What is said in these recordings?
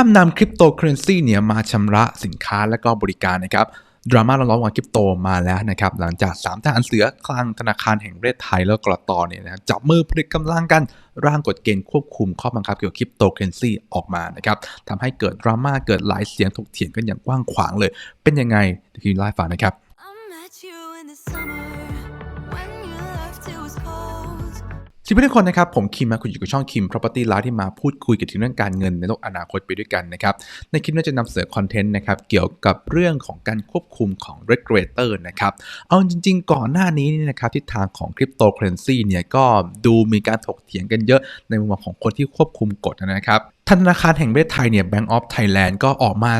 ห้ามนำคริปโตเคอเรนซีเนี่ยมาชำระสินค้าและก็บริการนะครับดราม่าร้อนๆของคริปโตมาแล้วนะครับ หลังจาก3ทหารเสือคลังธนาคารแห่งประเทศไทยแล้วกรตเนี่ยนะจับมือผลิตกำลังกันร่างกฎเกณฑ์ควบคุมข้อบังคับเกี่ยวกับคริปโตเคอเรนซีออกมานะครับทำให้เกิดดราม่าเกิดหลายเสียงถกเถียงกันอย่างกว้างขวางเลย เป็นยังไงเดี๋ยวคินไลฟ์ฟังนะครับ สวัสดีทุกคนนะครับ ผมคิมนะคุณอยู่กับช่องคิม Property Live ที่มาพูดคุยเกี่ยวกับเรื่องการเงินในโลกอนาคตไปด้วยกันนะครับ ในคลิปนี้จะนำเสนอคอนเทนต์นะครับ เกี่ยวกับเรื่องของการควบคุมของ regulator นะครับ เอาจริง ๆ ก่อนหน้านี้นี่นะครับทิศทางของคริปโตเคอเรนซีเนี่ยก็ดูมีการถกเถียงกันเยอะในมุมมองของคนที่ควบคุมกฎนะครับธนาคารแห่งประเทศไทยเนี่ย Bank of Thailand ก็ออกมา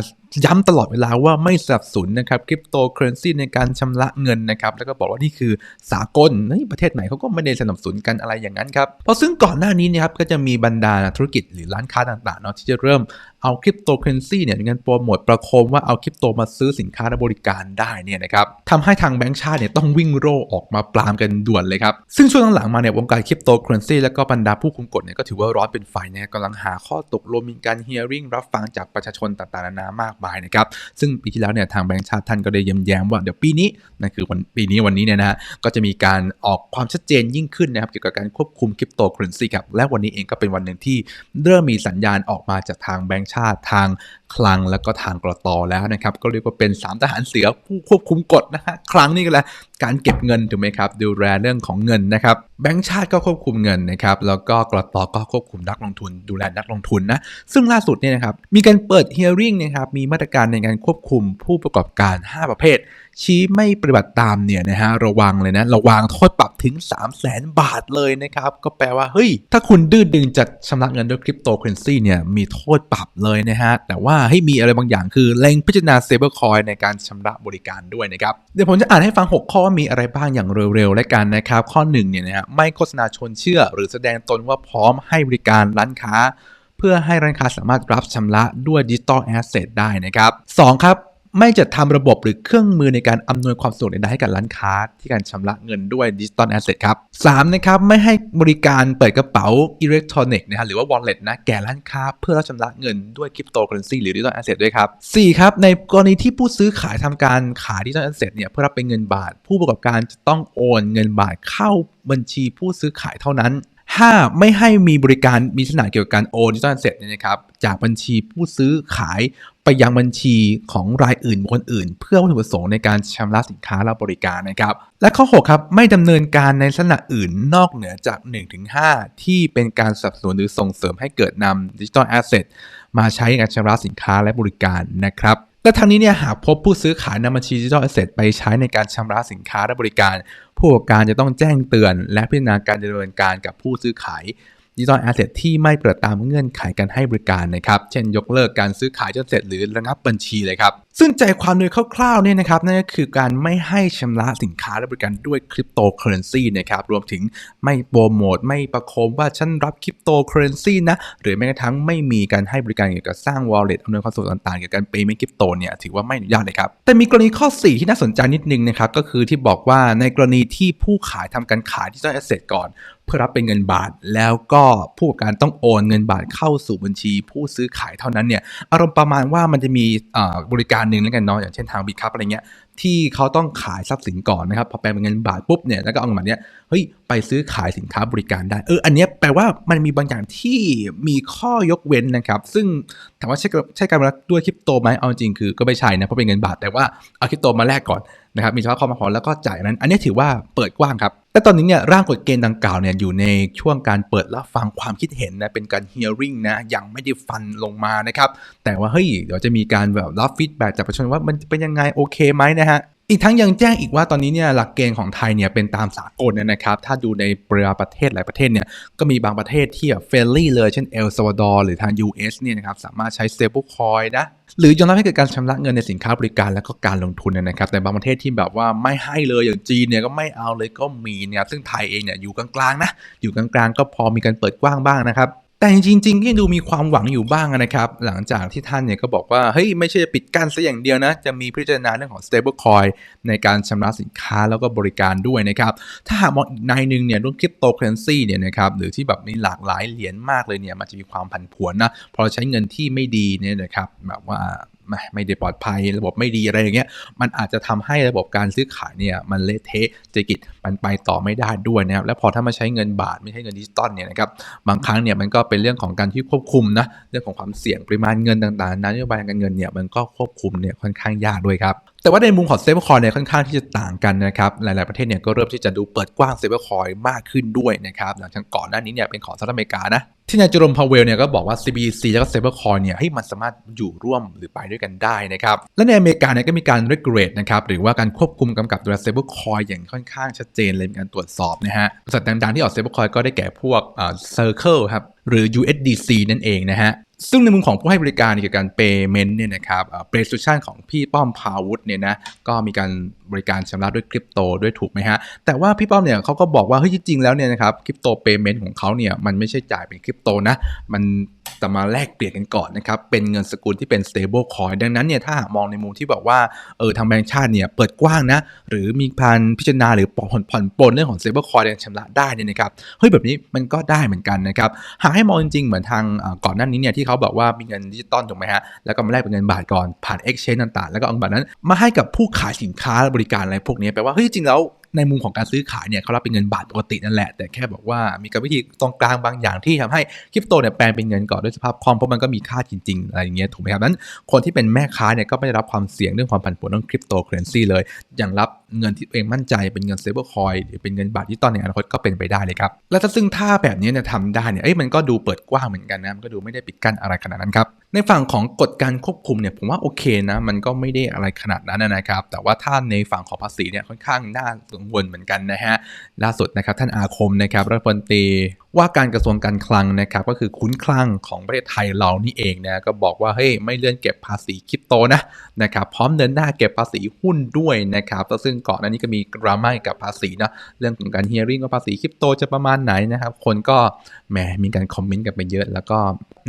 ย้ำตลอดเวลาว่าไม่สนับสนุนนะครับคริปโตเคอเรนซีในการชำระเงินนะครับ แล้วก็บอกว่านี่คือสากลเฮ้ยประเทศไหนเขาก็ไม่ได้สนับสนุนกันอะไรอย่างนั้นครับ เพราะซึ่งก่อนหน้านี้นะครับก็จะมีบรรดาธุรกิจหรือร้านค้าต่างๆเนาะที่จะเริ่มเอาคริปโตเคอเรนซีเนี่ยในการโปรโมทประโคมว่าเอาคริปโตมาซื้อสินค้าและบริการได้เนี่ยนะครับทำให้ทางแบงก์ชาติเนี่ยต้องวิ่งโร่ออกมาปรามกันด่วนเลยครับ ซึ่งช่วงหลังๆมาเนี่ยวงการคริปโตเคอเรนซีและก็บรรดาผู้คุมกฎเนี่ยก็ถือว่าร้อนเป็นไฟเนี่ยกำลังหาข้อตกลงมีการเฮียริ่งรับฟังจากประชาชนต่างๆนานามากมายนะครับซึ่งปีที่แล้วเนี่ยทางแบงก์ชาติท่านก็ได้ย้ำแย้มว่าเดี๋ยวปีนี้นั่นคือวันปีนี้วันนี้เนี่ยนะฮะก็จะมีการออกความชัดเจนยิ่งขึ้นนะครับเกี่ยวกับการควบคุมคริปโตเคอเรนซีครับและวันนี้เองก็เป็นวันหนึ่งที่เริ่มมีสัญญาณออกมาจากทางแบงก์ชาติทางคลังแล้วก็ทางกรตแล้วนะครับ ก็เรียกว่าเป็น 3 ทหารเสือผู้ควบคุมกฎนะฮะครั้งนี้ก็แหละ การเก็บเงินถูกไหมครับ ดูแลเรื่องของเงินนะครับแบงก์ชาติก็ควบคุมเงินนะครับแล้วก็กรตก็ควบคุมนักลงทุน ดูแลนักลงทุนนะซึ่งล่าสุดเนี่ยนะครับมีการเปิด hearing นะครับมีมาตรการในการควบคุมผู้ประกอบการ 5 ประเภท ชี้ไม่ปฏิบัติตามเนี่ยนะฮะระวังเลยนะระวังโทษปรับถึง 3 0 0แสนบาทเลยนะครับก็แปลว่าเฮ้ยถ้าคุณดื้อดึงจัดชำระเงินด้วยคริปโตเคอเรนซีเนี่ยมีโทษปรับเลยนะฮะแต่ว่าให้มีอะไรบางอย่างคือเล็งพิจารณาเซเบอร์คอยในการชำระบริการด้วยนะครับเดี๋ยวผมจะอ่านให้ฟัง 6 ข้อว่ามีอะไรบ้างอย่างเร็วๆและกันนะครับ ข้อ1เนี่ยนะฮะไม่โฆษณาชวนเชื่อ หรือแสดงตนว่าพร้อมให้บริการร้านค้า เพื่อให้ร้านค้าสามารถรับชำระด้วยดิจิตอลแอสเซทได้นะครับสองครับ ไม่จัดทำระบบหรือเครื่องมือในการอำนวยความสะดวกใดๆให้กับร้านค้าที่การชำระเงินด้วยดิจิตอลแอสเซทครับสามนะครับไม่ให้บริการเปิดกระเป๋าอิเล็กทรอนิกส์นะฮะหรือว่า wallet นะแก่ร้านค้าเพื่อรับชำระเงินด้วยคริปโตเคอเรนซีหรือดิจิตอลแอสเซทด้วยครับสี่ครับในกรณีที่ผู้ซื้อขายทำการขายดิจิตอลแอสเซทเนี่ยเพื่อรับเป็นเงินบาท ผู้ประกอบการจะต้องโอนเงินบาทเข้าบัญชีผู้ซื้อขายเท่านั้น 5. ไม่ให้มีบริการมีลักษณะเกี่ยวกับการโอนดิจิตอลเสร็จเนี่ยนะครับจากบัญชีผู้ซื้อขาย ไปยังบัญชีของรายอื่นบุคคลอื่น เพื่อวัตถุประสงค์ในการชำระสินค้าและบริการนะครับ และข้อ 6 ครับ ไม่ดำเนินการในลักษณะอื่นนอกเหนือจาก 1-5 ที่เป็นการสนับสนุนหรือส่งเสริมให้เกิดนำดิจิตอลแอสเซทมาใช้ในการชำระสินค้าและบริการนะครับและทางนี้เนี่ยหากพบผู้ซื้อขายนำบัญชีดิจิทัลแอสเซทไปใช้ในการชำระสินค้าและบริการ ผู้ประกอบการจะต้องแจ้งเตือน และพิจารณาการดำเนินการกับผู้ซื้อขาย ดิจิทัลแอสเซทที่ไม่ปฏิบัติตามเงื่อนไขการให้บริการนะครับ เช่นยกเลิกการซื้อขายจิทัลแอสเซทหรือระงับบัญชีเลยครับ ซึ่งใจความโดยคร่าวๆเนี่ยนะครับนั่นก็คือการไม่ให้ชำระสินค้าและบริการด้วยคริปโตเคอเรนซีนะครับ รวมถึงไม่โปรโมทไม่ประโคมว่าฉันรับคริปโตเคอเรนซีนะ หรือแม้กระทั่งไม่มีการให้บริการเกี่ยวกับสร้าง wallet อำนวยความสะดวกต่างๆเกี่ยวกับการ payment คริปโตเนี่ยถือว่าไม่อนุญาตเลยครับ แต่มีกรณีข้อ 4 ที่น่าสนใจนิดนึงนะครับก็คือที่บอกว่าในกรณีที่ผู้ขายทำการขายดิจิทัลแอสเซทก่อน เพื่อรับเป็นเงินบาท แล้วก็ผู้ประกอบการต้องโอนเงินบาทเข้าสู่บัญชีผู้ซื้อขายเท่านั้นเนี่ยอารมณ์ประมาณว่ามันจะมีบริการหนึ่งแล้วกันเนาะอย่างเช่นทางบิตคัพอะไรเงี้ยที่เขาต้องขายทรัพย์สินก่อนนะครับพอแปลงเป็นเงินบาทปุ๊บเนี่ยแล้วก็เอาเงินบาทเนี้ยเฮ้ยไปซื้อขายสินค้าบริการได้เอออันเนี้ยแปลว่ามันมีบางอย่างที่มีข้อยกเว้นนะครับซึ่งถามว่าใช่ใช่การรับด้วยคริปโตไหมเอาจริงคือก็ไม่ใช่นะเพราะเป็นเงินบาทแต่ว่าเอาคริปโตมาแลกก่อนนะครับมีเฉพาะข้อมาขอแล้วก็จ่ายนั้น อันนี้ถือว่าเปิดกว้างครับ แต่ตอนนี้เนี่ยร่างกฎเกณฑ์ดังกล่าวเนี่ยอยู่ในช่วงการเปิดรับฟังความคิดเห็นนะเป็นการ hearing นะยังไม่ได้ฟันลงมานะครับแต่ว่าเฮ้ยเดี๋ยวจะมีการแบบรับฟีดแบ็จากประชาชนว่ามันเป็นยังไงโอเคไหมนะฮะ อีกทั้งยังแจ้งอีกว่าตอนนี้เนี่ยหลักเกณฑ์ของไทยเนี่ยเป็นตามสากลนนะครับ ถ้าดูในบริประเทศหลายประเทศเนี่ยก็มีบางประเทศที่แบบเฟรนลี่เลยเช่นเอลซาวาดอร์หรือทาง US เนี่ยนะครับสามารถใช้ stable coin นะหรือยอมรับให้เกิดการชำระเงินในสินค้าบริการและก็การลงทุนเนยนะครับ แต่บางประเทศที่แบบว่าไม่ให้เลยอย่างจีนเนี่ยก็ไม่เอาเลยก็มีเนี่ยซึ่งไทยเองเนี่ยอยู่กลางๆนะอยู่กลางๆ ก็พอมีการเปิดกว้างบ้างนะครับ แต่จริงๆก็ยังดูมีความหวังอยู่บ้างนะครับ หลังจากที่ท่านเนี่ยก็บอกว่า เฮ้ย ไม่ใช่ปิดกั้นซะอย่างเดียวนะ จะมีพิจารณาเรื่องของ stablecoin ในการชำระสินค้าแล้วก็บริการด้วยนะครับ ถ้าหากมองอีกในหนึ่งเนี่ยรุ่นคริปโตเคอเรนซีเนี่ยนะครับ หรือที่แบบมีหลากหลายเหรียญมากเลยเนี่ยมันจะมีความผันผวนนะพอใช้เงินที่ไม่ดีเนี่ยนะครับแบบว่า ไม่ไม่ได้ปลอดภัยระบบไม่ดีอะไรอย่างเงี้ยมันอาจจะทำให้ระบบการซื้อขายเนี่ยมันเละเทะเศรษฐกิจมันไปต่อไม่ได้ด้วยนะครับแล้วพอถ้ามาใช้เงินบาทไม่ใช่เงินดิจิตอลเนี่ยนะครับบางครั้งเนี่ยมันก็เป็นเรื่องของการที่ควบคุมนะเรื่องของความเสี่ยงปริมาณเงินต่างๆนโยบายการเงินเนี่ยมันก็ควบคุมเนี่ยค่อนข้างยากด้วยครับ แต่ว่าในมุมของ stablecoin เนี่ยค่อนข้างที่จะต่างกันนะครับ หลาย ๆ ประเทศเนี่ยก็เริ่มที่จะดูเปิดกว้าง stablecoin มากขึ้นด้วยนะครับ หลังจากก่อนหน้านี้เนี่ยเป็นของสหรัฐอเมริกานะที่นายจอร์มพาวเวลเนี่ยก็บอกว่า C.B.C. แล้วก็ stablecoin เนี่ยให้มันสามารถอยู่ร่วมหรือไปด้วยกันได้นะครับ และในอเมริกาเนี่ยก็มีการ regulate นะครับหรือว่าการควบคุมกำกับดูแล stablecoin อย่างค่อนข้างชัดเจนเลยมีการตรวจสอบนะฮะบริษัทดังๆที่ออก stablecoin ก็ได้แก่พวกอ่า Circle ครับหรือ USDC นั่นเองนะฮะ ซึ่งในมุมของผู้ให้บริการเกี่ยวกับการ payment เนี่ยนะครับเปรส o ชันของพี่ป้อมพาวุฒเนี่ยนะก็มีการบริการชำระด้วยคริปโตด้วยถูกไหมฮะ แต่ว่าพี่ป้อมเนี่ยเขาก็บอกว่าเฮ้ยจริงๆแล้วเนี่ยนะครับคริปโตเปย์เมนต์ของเขาเนี่ยมันไม่ใช่จ่ายเป็นคริปโตนะ มันแต่มาแลกเปลี่ยนกันก่อนนะครับ เป็นเงินสกุลที่เป็น stable coin ดังนั้นเนี่ยถ้าหากมองในมุมที่บอกว่าเออทางแบงก์ชาติเนี่ยเปิดกว้างนะ หรือมีการพิจารณาหรือผ่อนผ่อนปลนเรื่องของ stable coin ชำระได้เนี่ยนะครับเฮ้ยแบบนี้มันก็ได้เหมือนกันนะครับหากให้มองจริงๆเหมือนทางก่อนหน้านี้เนี่ยที่เขาบอกว่ามีเงินดิจิตอลถูกไหมฮะ แล้วก็มาแลกเป็นเงินบาทก่อนผ่าน exchange ต่างๆ แล้วก็เอาเงินบาทนั้น มาให้กับผู้ขายสินค้าบริการอะไรพวกนี้แปลว่าเฮ้ยจริงแล้ว ในมุมของการซื้อขายเนี่ยเขารับเป็นเงินบาทปกตินั่นแหละ แต่แค่บอกว่ามีการวิธีตรงกลางบางอย่างที่ทำให้คริปโตเนี่ยแปลงเป็นเงินก่อนด้วยสภาพคล่องเพราะมันก็มีค่าจริงๆอะไรอย่างเงี้ยถูกไหมครับนั้นคนที่เป็นแม่ค้าเนี่ยก็ไม่ได้รับความเสี่ยงเรื่องความผันผวนเรื่องคริปโตเคอเรนซีเลย อย่างรับเงินที่เองมั่นใจเป็นเงินเซเบอร์คอยเป็นเงินบาทที่ตอนในอนาคตก็เป็นไปได้เลยครับและถ้าซึ่งถ้าแบบนี้เนี่ยทำได้เนี่ยเอ้ยมันก็ดูเปิดกว้างเหมือนกันนะมันก็ดูไม่ได้ปิดกั้นอะไรขนาดนั้นครับในฝั่งของกฎการควบคุมเนี่ยผมว่าโอเคนะมันก็ไม่ได้อะไรขนาดนั้นนะครับแต่ว่าถ้าในฝั่งของภาษีเนี่ยค่อนข้างน่ากังวลเหมือนกันนะฮะล่าสุดนะครับท่านอาคมนะครับรัฐมนตรีว่าการกระทรวงการคลังนะครับก็คือคุ้นคลังของประเทศไทยเรานี่เองนะก็บอกว่าเฮ้ยไม่เลื่อนเก็บภาษีคริปโตนะนะครับพร้อมเดินหน้าเก็บภาษีหุ้นด้วยนะครับซึ่งก่อนหน้านี้ก็มีดราม่าเกี่ยวกับภาษีนะเรื่องของการเฮียริ่งว่าภาษีคริปโตจะประมาณไหนนะครับคนก็แหมมีการคอมเมนต์กันไปเยอะ แล้วก็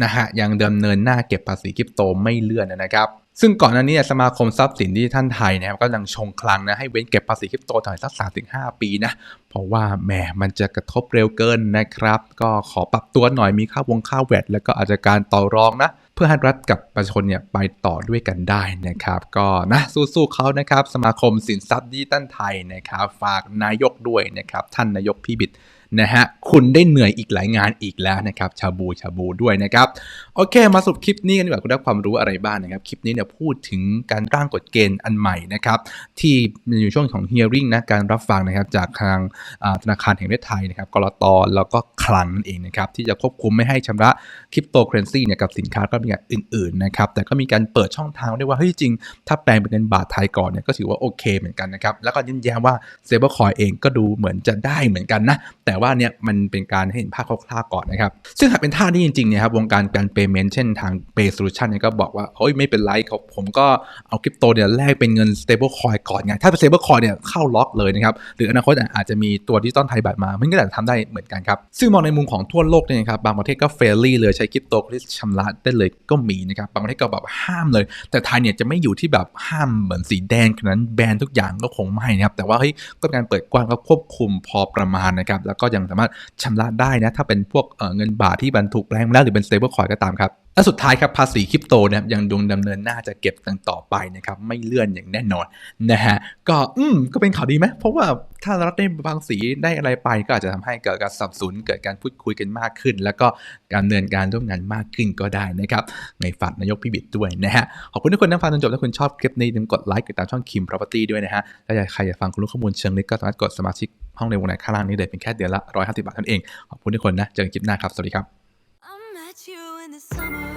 นะฮะยังดำเนินหน้าเก็บภาษีคริปโตไม่เลื่อนนะครับ ซึ่งก่อนหน้านี้สมาคมทรัพย์สินดิจิทัลไทยนะครับก็ยังชงคลังนะให้เว้นเก็บภาษีคริปโตต่ออีกสักสามถึงห้าปีนะ เพราะว่าแหมมันจะกระทบเร็วเกินนะครับ ก็ขอปรับตัวหน่อยมีค่าวงค่าแวดแล้วก็อาจจะการต่อรองนะเพื่อให้รัฐกับประชาชนเนี่ยไปต่อด้วยกันได้นะครับ ก็นะสู้ๆเขานะครับ สมาคมสินทรัพย์ดิจิทัลไทยนะครับ ฝากนายกด้วยนะครับ ท่านนายกพี่บิด นะฮะคุณได้เหนื่อยอีกหลายงานอีกแล้วนะครับชาบูชาบูด้วยนะครับโอเค มาสรุปคลิปนี้กันดีกว่าคุณได้ความรู้อะไรบ้างนะครับคลิปนี้เนี่ยพูดถึงการร่างกฎเกณฑ์อันใหม่นะครับที่อยู่ช่วงของ hearing นะการรับฟังนะครับจากทางธนาคารแห่งประเทศไทยนะครับกรตแล้วก็คลังนั่นเองนะครับที่จะควบคุมไม่ให้ชำระคริปโตเคอเรนซีเนี่ยกับสินค้าก็มีอย่างอื่นๆนะครับแต่ก็มีการเปิดช่องทางด้วยว่าเฮ้ยจริง ถ้าแปลงเป็นเงินบาทไทยก่อนเนี่ยก็ถือว่าโอเคเหมือนกันนะครับแล้วก็ยืนยันว่าเซเบอร์คอยเองก็ดูเหมือนจะได้เหมือนกันนะแต่ว่าเนี่ยมันเป็นการให้เห็นภาพคร่าวๆก่อนนะครับ ซึ่งหากเป็นท่านี้จริงๆเนี่ยครับวงการการ payment เช่นทาง Pay Solution เนี่ยก็บอกว่าเฮ้ยไม่เป็นไรครับผมก็เอาคริปโตเนี่ยแลกเป็นเงิน stable coin ก่อนไงถ้าเป็น stable coin เนี่ยเข้าล็อกเลยนะครับหรืออนาคตอาจจะมีตัวดิจิตอลไทยบาทมามันก็อาจจะทำได้เหมือนกันครับซึ่งมองในมุมของทั่วโลกเนี่ยครับบางประเทศก็เฟรลี่เลยใช้คริปโตที่ชำระได้เลยก็มีนะครับบางประเทศก็แบบห้ามเลย แต่ไทยเนี่ยจะไม่อยู่ที่แบบห้ามเหมือนสีแดงขนาดนั้นแบนทุกอย่างก็คงไม่นะครับแต่ว่าเฮ้ยก็เป็นการเปิดกว้างก็ควบคุมพอประมาณนะครับแล้วก็ยังสามารถชำระได้นะ ถ้าเป็นพวกเเงินบาทที่บรรทุกแปลงมาแล้วหรือเป็น stable coin ก็ตามครับ และสุดท้ายครับภาษีคริปโตเนี่ยยังดงดำเนินหน้าจะเก็บกันต่อไปนะครับไม่เลื่อนอย่างแน่นอนนะฮะก็อืมก็เป็นข่าวดีไหมเพราะว่าถ้ารัฐได้ภาษีได้อะไรไปก็อาจจะทำให้เกิดการสับสนเกิดการพูดคุยกันมากขึ้น แล้วก็การดำเนินการร่วมงานมากขึ้นก็ได้นะครับในฝันนายกพี่บิดด้วยนะฮะขอบคุณทุกคนที่ฟังจนจบถ้าคุณชอบคลิปนี้อย่าลืมกดไลค์กดติดตามช่องคิม property ด้วยนะฮะและอยากใครอยากฟังคุณรู้ข้อมูลเชิงลึกก็สามารถกดสมาชิกห้องในวงในข้างล่างนี้เลยเป็นแค่เดือนละ150บาทเท่านั้นเองขอบคุณทุกคนนะเจอกันคลิปหน้าครับสวัสดีครับ I met you in the summer